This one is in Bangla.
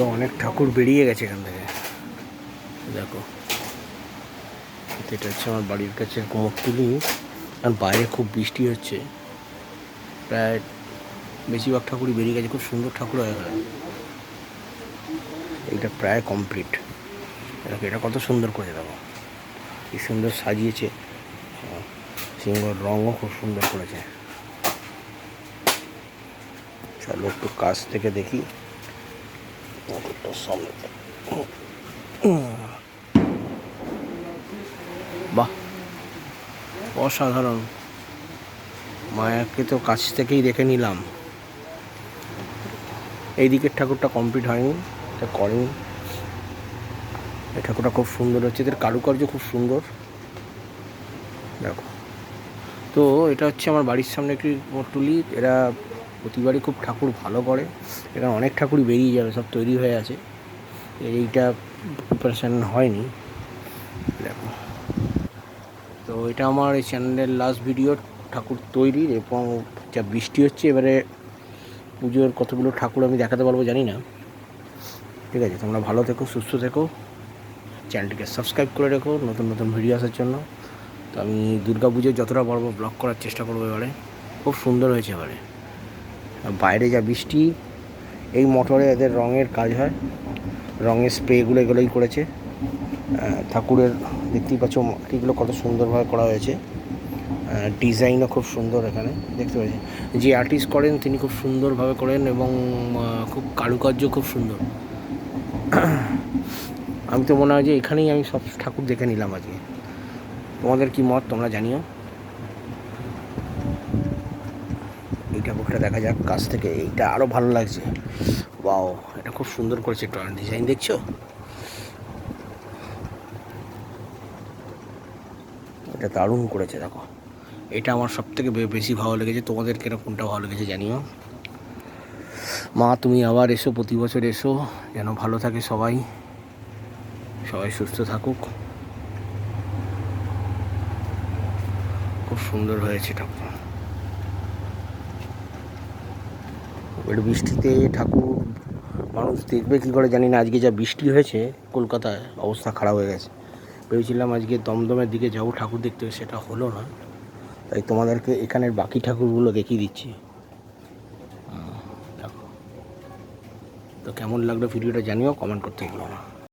তো অনেক ঠাকুর বেরিয়ে গেছে এখান থেকে। দেখো। এটা হচ্ছে আমার বাড়ির কাছে কুমোরটুলি আর বাইরে খুব বৃষ্টি হচ্ছে। প্রায় বেশিরভাগ ঠাকুরই বেরিয়ে গেছে। খুব সুন্দর ঠাকুর হয় এখানে। এটা প্রায় কমপ্লিট দেখো, এটা কত সুন্দর করে দেখো। কি সুন্দর সাজিয়েছে। সিংহর রঙও খুব সুন্দর করেছে। চলো একটু কাছ থেকে দেখি। বাহ, অসাধারণ। মায়াকে তো কাছ থেকেই দেখে নিলাম। এই দিকের ঠাকুরটা কমপ্লিট হয়নি, এটা করেনি। এই ঠাকুরটা খুব সুন্দর হচ্ছে, এদের কারুকার্য খুব সুন্দর। দেখো। তো এটা হচ্ছে আমার বাড়ির সামনে একটি মোটুলি এরা প্রতিবারই খুব ঠাকুর ভালো করে। এখানে অনেক ঠাকুরই বেরিয়ে যাবে, সব তৈরি হয়ে আছে। এইটা প্রিপারেশান হয়নি। দেখো। তো এটা আমার এই চ্যানেলের লাস্ট ভিডিও ঠাকুর তৈরির এবং যা বৃষ্টি হচ্ছে, এবারে পুজোর কতগুলো ঠাকুর আমি দেখাতে পারব জানি না। ঠিক আছে, তোমরা ভালো থেকো, সুস্থ থেকো। চ্যানেলটিকে সাবস্ক্রাইব করে রেখো, নতুন নতুন ভিডিও আসার জন্য। তো আমি দুর্গা পুজোর যতটা পারব ব্লগ করার চেষ্টা করব এবারে। খুব সুন্দর হয়েছে এবারে। বাইরে যা বৃষ্টি, এই মোটরে এদের রঙের কাজ হয়। রঙের স্প্রেগুলো এগুলোই করেছে। ঠাকুরের দেখতেই পাচ্ছ মাটিগুলো কত সুন্দরভাবে করা হয়েছে। ডিজাইনও খুব সুন্দর এখানে, দেখতে পাচ্ছি। যে আর্টিস্ট করেন, তিনি খুব সুন্দরভাবে করেন এবং খুব কারুকার্য খুব সুন্দর। আমি তো মনে হয় যে এখানেই আমি সব ঠাকুর দেখে নিলাম আজকে। তোমাদের কি মত? তোমরা জানিও। এই ঠাকুরটা দেখা যাক কাছ থেকে। এইটা আরও ভালো লাগছে। বাও এটা খুব সুন্দর করেছে ডিজাইন দেখছ? এটা দারুণ করেছে, দেখো। এটা আমার সব থেকে বেশি ভালো লেগেছে। তোমাদের কেন কোনটা ভালো লেগেছে জানিও। মা, তুমি আবার এসো, প্রতি বছর এসো। যেন ভালো থাকে সবাই। সবাই সুস্থ থাকুক। খুব সুন্দর হয়েছে ঠাকুর এবার বৃষ্টিতে ঠাকুর, মানুষ দেখবে কী করে জানি না, আজকে যা বৃষ্টি হয়েছে, কলকাতায় অবস্থা খারাপ হয়ে গেছে। ভেবেছিলাম আজকে দমদমের দিকে যাব, ঠাকুর দেখতে, সেটা হলো না। তাই তোমাদেরকে এখানের বাকি ঠাকুরগুলো দেখিয়ে দিচ্ছি। তো কেমন লাগল ভিডিওটা জানিও কমেন্ট করতে ভুলো না।